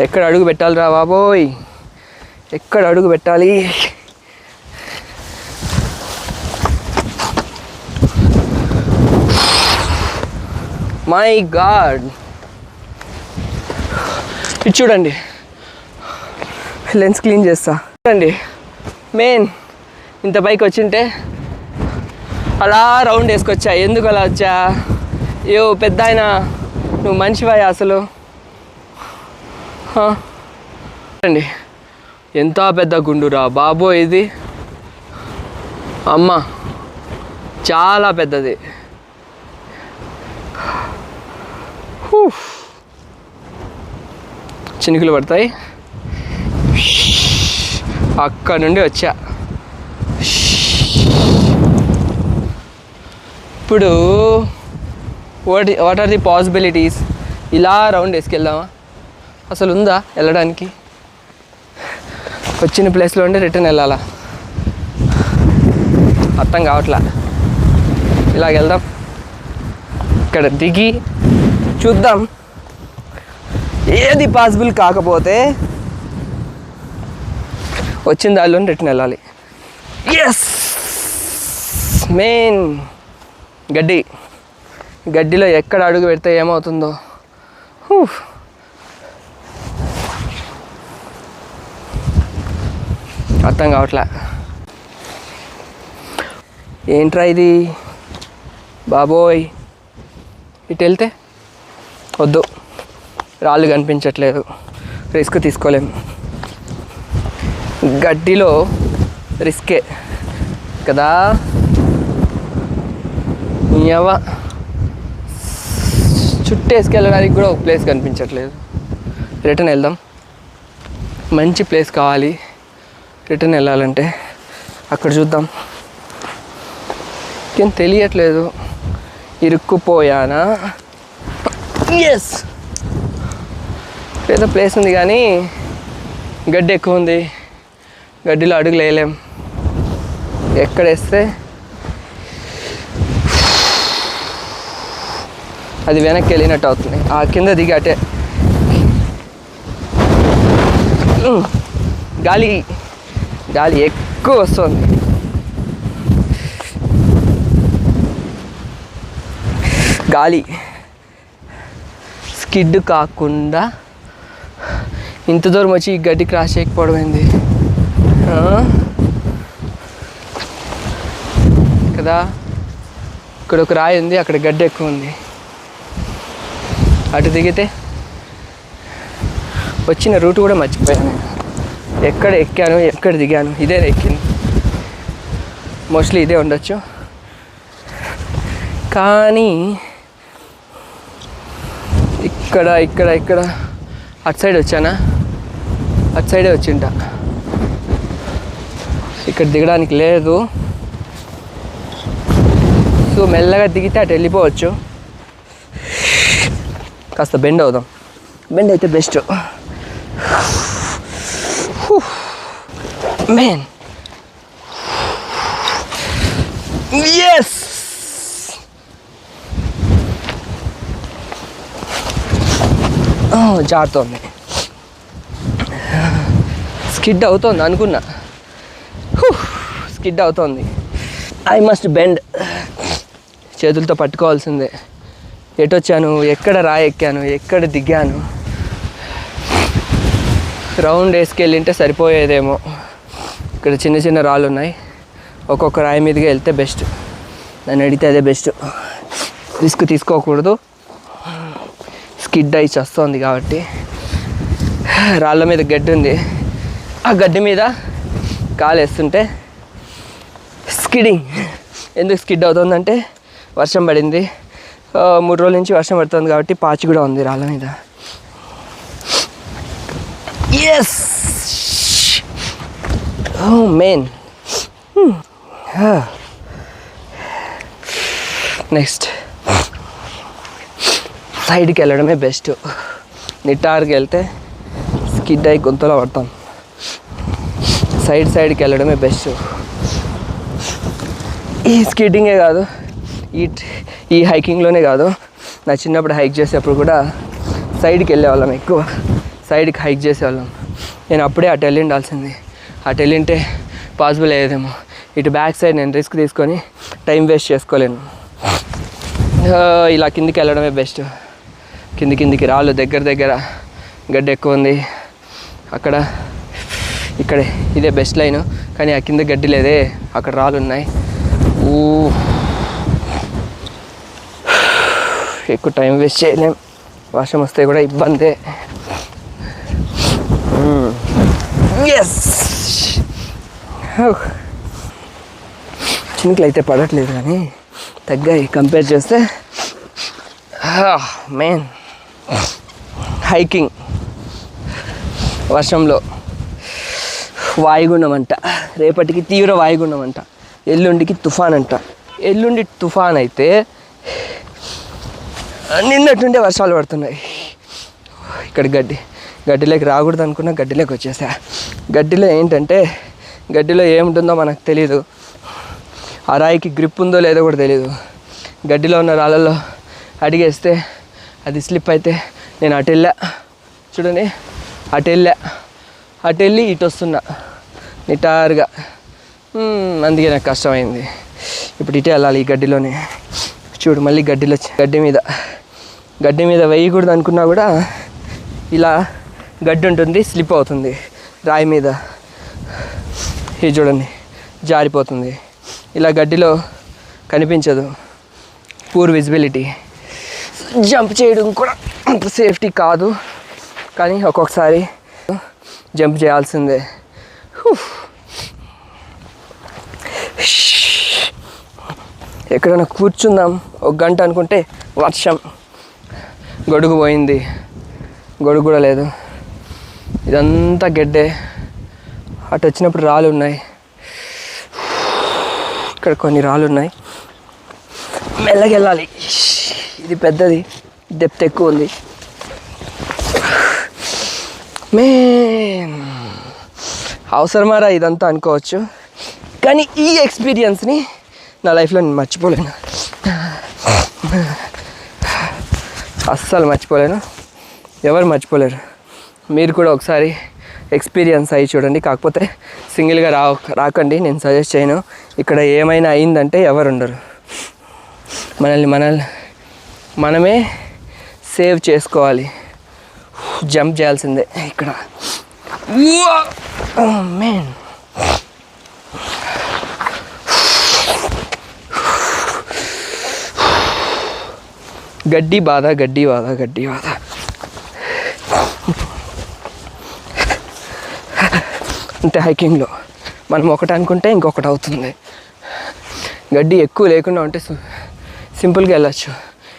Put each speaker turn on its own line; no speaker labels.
ఎక్కడ అడుగు పెట్టాలిరా బాబోయ్? ఎక్కడ అడుగు పెట్టాలి? My god. ఇది చూడండి. లెన్స్ క్లీన్ చేస్తా. చూడండి. మెయిన్ ఇంత పైకి వచ్చింటే అలా రౌండ్ వేసుకొచ్చా. ఎందుకు అలా వచ్చా? అయ్యో పెద్ద ఆయన నువ్వు మనిషివా అసలు. అండి ఎంత పెద్ద గుండురా బాబో ఇది. అమ్మ చాలా పెద్దది. చినుకులు పడతాయి. అక్కడ నుండి వచ్చా. ఇప్పుడు what what are the possibilities ఇలా రౌండ్ వేసుకెళ్దామా? అసలు ఉందా వెళ్ళడానికి? వచ్చిన ప్లేస్లో ఉండి రిటర్న్ వెళ్ళాలా? అర్థం కావట్లా. ఇలాగ వెళ్దాం. ఇక్కడ దిగి చూద్దాం. ఏది పాసిబుల్ కాకపోతే వచ్చిన దారిలో రిటర్న్ వెళ్ళాలి. ఎస్ మెయిన్ గడ్డి. గడ్డిలో ఎక్కడ అడుగు పెడితే ఏమవుతుందో. అర్థం కావట్లే. ఏంట్రా ఇది? బాబోయ్. ఇటు వెళ్తే వద్దు. రాళ్ళు కనిపించట్లేదు. రిస్క్ తీసుకోలేము గడ్డిలో రిస్కే. కదా? ఎవ చుట్టేసుకెళ్ళడానికి కూడా ఒక ప్లేస్ కనిపించట్లేదు. రిటర్న్ వెళ్దాం. మంచి ప్లేస్ కావాలి. రిటర్న్ వెళ్ళాలంటే అక్కడ చూద్దాం. ఏం తెలియట్లేదు. ఇరుక్కుపోయానా? ఎస్ ఏదో ప్లేస్ ఉంది కానీ గడ్డి ఎక్కువ ఉంది. గడ్డిలో అడుగులు వేయలేం. ఎక్కడ వేస్తే? అది వెనక్కి వెళ్ళినట్టు అవుతుంది. ఆ కింద దిగి అటే. గాలి. గాలి ఎక్కువ వస్తుంది. గాలి స్కిడ్ కాకుండా ఇంత దూరం వచ్చి ఈ గడ్డి క్రాస్ చేయకపోవడం ఏంది? కదా? ఇక్కడ ఒక రాయి ఉంది అక్కడ గడ్డి ఎక్కువ ఉంది. అటు దిగితే వచ్చిన రూట్ కూడా మర్చిపోయాను ఎక్కడ ఎక్కాను ఎక్కడ దిగాను ఇదే ఎక్కింది. మోస్ట్లీ ఇదే ఉండొచ్చు. కానీ ఇక్కడ ఇక్కడ ఇక్కడ. అటు సైడ్ వచ్చానా? అటు సైడే వచ్చింటా. ఇక్కడ దిగడానికి లేదు. సో మెల్లగా దిగితే అటు వెళ్ళిపోవచ్చు. కాస్త బెండ్ అవుదాం. బెండ్ అయితే బెస్ట్. మేన్ ఎస్ జారుతోంది. స్కిడ్ అవుతోంది అనుకున్నా. స్కిడ్ అవుతోంది. ఐ మస్ట్ బెండ్ చేతులతో పట్టుకోవాల్సిందే. ఎటు వచ్చాను ఎక్కడ రాయి ఎక్కాను ఎక్కడ దిగాను? రౌండ్ వేసుకెళ్ళింటే సరిపోయేదేమో. ఇక్కడ చిన్న చిన్న రాళ్ళు ఉన్నాయి. ఒక్కొక్క రాయి మీదుగా వెళ్తే బెస్ట్. నన్ను అడిగితే అదే బెస్ట్. రిస్క్ తీసుకోకూడదు. స్కిడ్ అయి వస్తుంది కాబట్టి. రాళ్ళ మీద గడ్డి ఉంది. ఆ గడ్డి మీద కాలు వేస్తుంటే స్కిడింగ్ ఎందుకు స్కిడ్ అవుతుందంటే వర్షం పడింది. మూడు రోజుల నుంచి వర్షం పడుతుంది కాబట్టి పాచి కూడా ఉంది రాళ్ళ మీద. ఎస్ ఓ మెయిన్ నెక్స్ట్ సైడ్కి వెళ్ళడమే బెస్ట్ నిటార్కి వెళ్తే స్కిడ్ అయి గొంతులో పడతాం. సైడ్ సైడ్కి వెళ్ళడమే బెస్ట్ ఈ స్కిడ్డింగే కాదు ఈ ఈ హైకింగ్లోనే కాదు. నా చిన్నప్పుడు హైక్ చేసేటప్పుడు కూడా సైడ్కి వెళ్ళేవాళ్ళం ఎక్కువ. సైడ్కి హైక్ చేసేవాళ్ళం. నేను అప్పుడే అటు వెళ్ళి ఉండాల్సింది అటు వెళ్ళింటే పాసిబుల్ అయ్యేదేమో. ఇటు బ్యాక్ సైడ్ నేను రిస్క్ తీసుకొని టైం వేస్ట్ చేసుకోలేను. ఇలా కిందికి వెళ్ళడమే బెస్ట్. కింది కిందికి రాళ్ళు దగ్గర దగ్గర గడ్డ ఎక్కువ ఉంది. అక్కడ ఇక్కడే. ఇదే బెస్ట్ లైన్. కానీ ఆ కింద గడ్డి లేదే. అక్కడ రాళ్ళు ఉన్నాయి. ఊ. ఎక్కువ టైం వేస్ట్ చేయలేం. వర్షం వస్తే కూడా ఇబ్బందే. ఎస్ చినుకులు అయితే పడట్లేదు కానీ తగ్గాయి కంపేర్ చేస్తే. మెయిన్ హైకింగ్ వర్షంలో వాయుగుండం అంట. రేపటికి తీవ్ర వాయుగుండం అంట. ఎల్లుండికి తుఫాన్ అంట. ఎల్లుండి తుఫాన్ అయితే నిన్నట్టుండే వర్షాలు పడుతున్నాయి. ఇక్కడ గడ్డి గడ్డిలోకి రాకూడదు అనుకున్నా గడ్డిలోకి వచ్చేసా. గడ్డిలో ఏంటంటే గడ్డిలో ఏముంటుందో మనకు తెలియదు ఆ రాయికి గ్రిప్ ఉందో లేదో కూడా తెలియదు గడ్డిలో ఉన్న రాళ్ళల్లో అడిగేస్తే అది స్లిప్ అయితే నేను అటు వెళ్ళా. చూడండి అటు వెళ్ళా. అటు వెళ్ళి ఇటు వస్తున్నా. నిటారుగా. అందుకే నాకు కష్టమైంది. ఇప్పుడు ఇటే వెళ్ళాలి ఈ గడ్డిలోనే. చూడు మళ్ళీ గడ్డిలో గడ్డి మీద. గడ్డి మీద వేయకూడదు అనుకున్నా కూడా ఇలా గడ్డి ఉంటుంది స్లిప్ అవుతుంది. రాయి మీద. ఇది చూడండి జారిపోతుంది. ఇలా గడ్డిలో కనిపించదు. Poor visibility. జంప్ చేయడం కూడా అంత సేఫ్టీ కాదు. కానీ ఒక్కొక్కసారి జంప్ చేయాల్సిందే. ఎక్కడైనా కూర్చుందాం ఒక గంట అనుకుంటే వర్షం. గొడుగు పోయింది. గొడుగు కూడా లేదు. ఇదంతా గడ్డే. అటు వచ్చినప్పుడు రాళ్ళు ఉన్నాయి. ఇక్కడ కొన్ని రాళ్ళు ఉన్నాయి. మెల్లగెళ్ళాలి ఇది పెద్దది. డెప్త్ ఎక్కువ ఉంది. మే అవసరమారా ఇదంతా అనుకోవచ్చు. కానీ ఈ ఎక్స్పీరియన్స్ని నా లైఫ్లో నేను మర్చిపోలేను. అస్సలు మర్చిపోలేను. ఎవరు మర్చిపోలేరు. మీరు కూడా ఒకసారి ఎక్స్పీరియన్స్ అయ్యి చూడండి. కాకపోతే సింగిల్గా రా రాకండి. నేను సజెస్ట్ చేయను. ఇక్కడ ఏమైనా అయిందంటే ఎవరు ఉండరు. మనల్ని మనల్ని మనమే సేవ్ చేసుకోవాలి. జంప్ చేయాల్సిందే ఇక్కడ. మేన్ గడ్డి బాధ గడ్డి బాధ గడ్డి బాధ. అంటే హైకింగ్లో. మనం ఒకటి అనుకుంటే ఇంకొకటి అవుతుంది. గడ్డి ఎక్కువ లేకుండా ఉంటే సింపుల్గా వెళ్ళచ్చు.